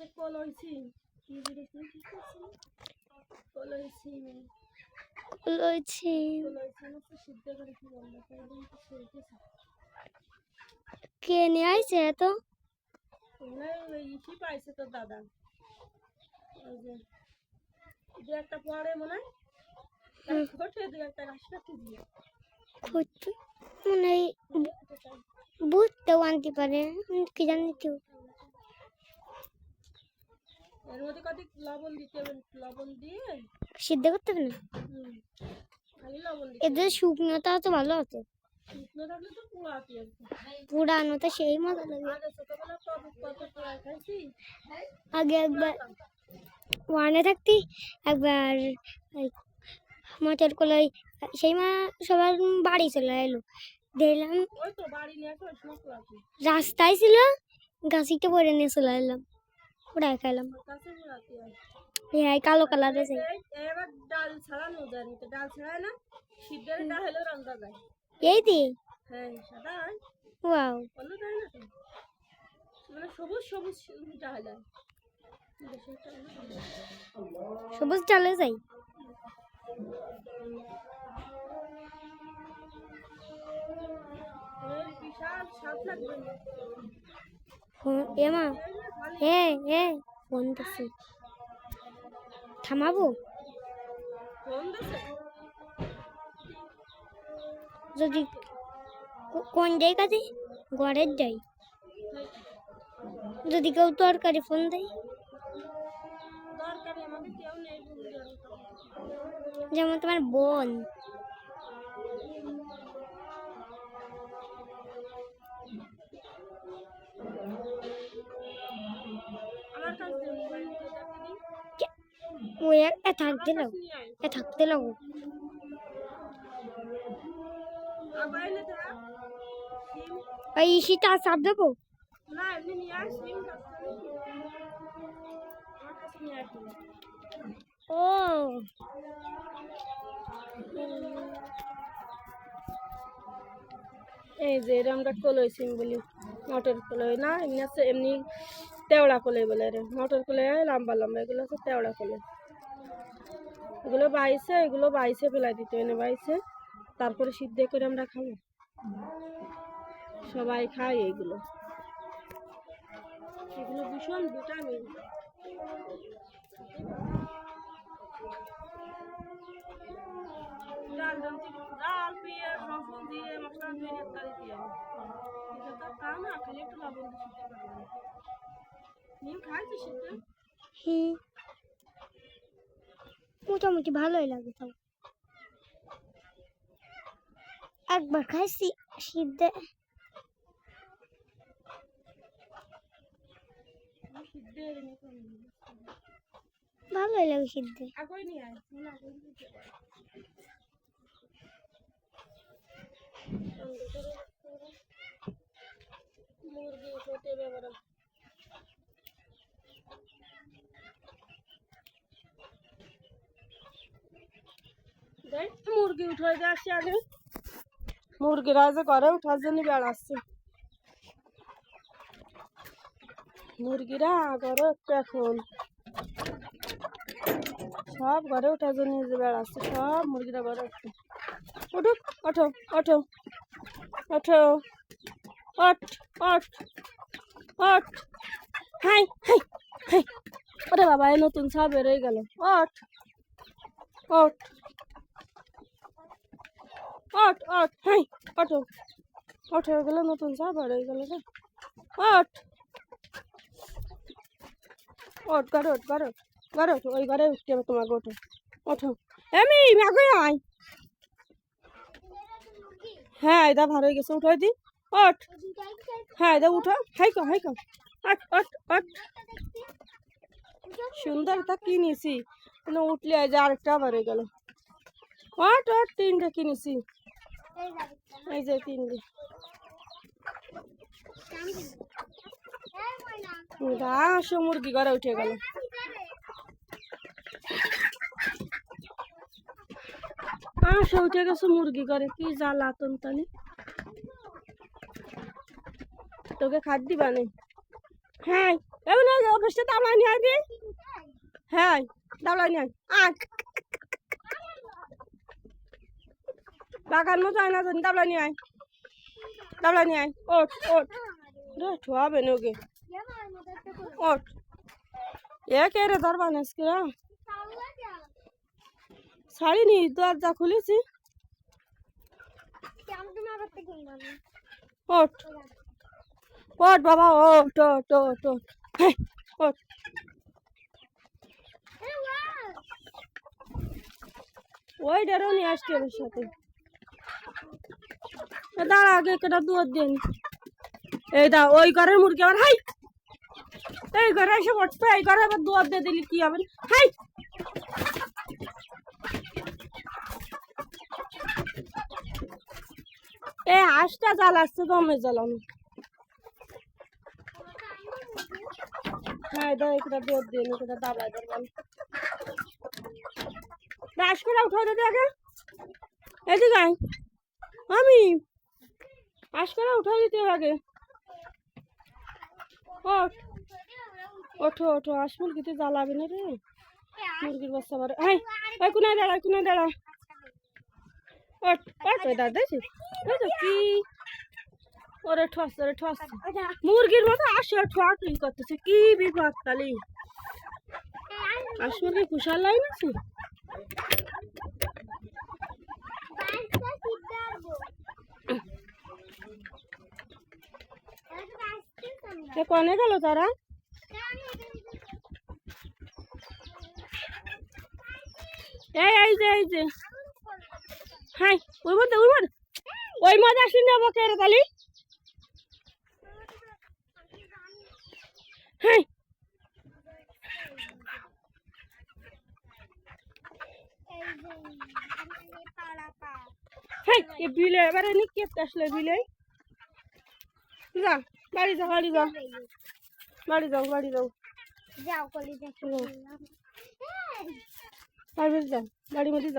হচ্ছে কলই সিম। কি বলেছি কলই সিম। লইছি কলই সিম হচ্ছে সিদ্ধ করে কি বলব? তো সেরকম কে নিয়ে আইছে এত? ওই ইসি পাইছে তোর দাদা। ওই যে দু একটা পরে মনে হয়। ছোটে দু একটা কাটি দিয়ে। ফুটু মনে হয় বুঝতেও আনতে পারে। কি জানি কেউ এর মধ্যে কত লবণ দিতে হবে লবণ দিয়ে সিদ্ধ করতে হবে না? খালি লবণ দিতে এদের শুকনোটা তো ভালো আছে। শুকনো থাকলে তো। পুরানো তো সেই মজা লাগে। আগে ছোটবেলা কত কত পোড়া খাইছি? আগে একবার ওয়ানে থাকতি একবার মটর কলাই সেই মা সবার বাড়ি চলে এলো। দেখলাম রাস্তায় ছিল গাছিটা পরে নিয়ে চলে এলাম। খাইলাম হ্যাঁ। কালো কালার আছে এবার ডাল ছাড়ানো ডাল ছাড়ায় না সিদ্ধের ডাল হলেও রান্না যায়। এই দি? হ্যাঁ সাদা হয়। ওয়াও। না মানে সবুজ সবুজ ডাল হয়। সবুজ চালে যাই? বিশাল লাগবে। এ মা হে হে ফোন দিছি। থামাবো? ফোন যদি কোন জায়গাতে ঘরের যাই যদি কেউ তরকারি ফোন দেয়। যেমন তোমার বোন। ও এ- থাকতে লাগ এ থাকতে লাগো এই শীতা চাপ দেবো ও এই যে এটা আমরা কলই সিম বলি মটর কলই না এমনি আছে এমনি তেওড়া কলই বলে রে মটর কলই লম্বা লম্বা এগুলো হচ্ছে তেওড়া কলই এগুলো বাইছে এগুলো বাইছে ফেলাই দিতে এনে বাইছে। তারপরে সিদ্ধ করে আমরা খাব। সবাই খায় এগুলো এগুলো ভীষণ ভিটামিন। ডাল রসুন দিয়ে মশলা দিয়ে ইত্যাদি দিয়ে। এটা তো তা না খালি একটু লবণ দিয়ে সিদ্ধ করবে নিম খাইছি সিদ্ধ হুম মোটামুটি ভালোই লাগে তাও একবার খাইছি সিদ্ধে ভালোই লাগে সিদ্ধে আগই নিয়ে আয় মনে আগই দিতে পারে মুরগি খেতে ব্যাপার দেখ মুরগি উঠে আসছি আগে মুরগিরা যে ঘরে উঠার জন্য বেড়াচ্ছে মুরগিরা ঘরে এখন। সব ঘরে ওঠার জন্য যে বেড়াচ্ছে সব মুরগিরা ঘরে উঠছে। উঠুক, ওঠো ওঠো ওঠো, ওঠ ওঠ ওঠ। হাই হাই হাই। ওরে বাবা, এই নতুন সব বেরোয় গেল। ওঠ ওঠ। ওঠ ওঠ হাই ওঠো ওঠো গেল নতুন সব বেরোয় গেল রে ওঠ ঘরে ওঠ ঘরে ওঠ ওই ঘরে উঠতে হবে তোমাকে ওঠো। ওঠো। এমি আগে আয়। হ্যাঁ এটা ভালো হয়ে গেছে, উঠাই দি। ওঠ হ্যাঁ এটা উঠো। হাই কো হাই কো। ওঠ ওঠ ওঠ সুন্দর তা কিনেছি উঠলে যে আরেকটা আবার হয়ে গেল। ওঠ ওঠ তিনটে কিনেছি এই যে তিনটে। ঘাস মুরগি ঘরে উঠে গেল। আসে, উঠে গেছে মুরগি করে কি জ্বালা, তন্তানি। তোকে খাদ দিবা নে? হ্যাঁ। এমন অফিসটা দাবলাই নিয়ে আয় হ্যাঁ দাবলাই নিয়ে আয়। আয় বাগান না জানি দাবলাই নিয়ে আয়। দাবলাই নিয়ে আয়। ওঠ ওঠ। ঠোয়াবে না ওকে ওঠ। এ কে রে দরবার আজকে শাড়ি নি দরজা খুলেছি। ওঠ। ওঠ বাবা, ওঠ ওঠ ওঠ ওঠ। ওঠ। ওই ডেরও নিয়ে আসছি ওর সাথে। দাঁড়া আগে একটা এই ওই ঘরের মুরগি আবার এই ঘরে এসে এই আবার দিয়ে কি হবে? এ হাঁসটা জ্বালাচ্ছে দমে জ্বালানো হ্যাঁ দা দিন করে উঠো দিদি, আগে। আমি আস করে উঠো দিতে আগে ওঠ, ওঠো ওঠো। আস মুরগিতে জ্বালাবে না রে। মুরগির বাচ্চা বারে হাই ওই কোনায় দাঁড়া কোনায় দাঁড়া। ওঠ ওঠ ওই দাঁড়া তো কি? ওরে ঠস ওরে ঠস। মুরগির মতো আসে ঠোয়াটুই করতেছে। কি বিপদ, তালি। আস মুরগি কুশাল লাইন আছে সে কনে গেল তারা? এই এই যে এই যে। হাই ওই মধ্যে ওই মধ্যে ওই মধ্যে আসলি নেব কে রে বিলে, এবারে নি কে আসলে বিলে। যা। বাড়ি যাও বাড়ি যাও। বাড়ি যাও বাড়ি যাও। যাও বাড়ি যাও বাড়ির মধ্যে যাও।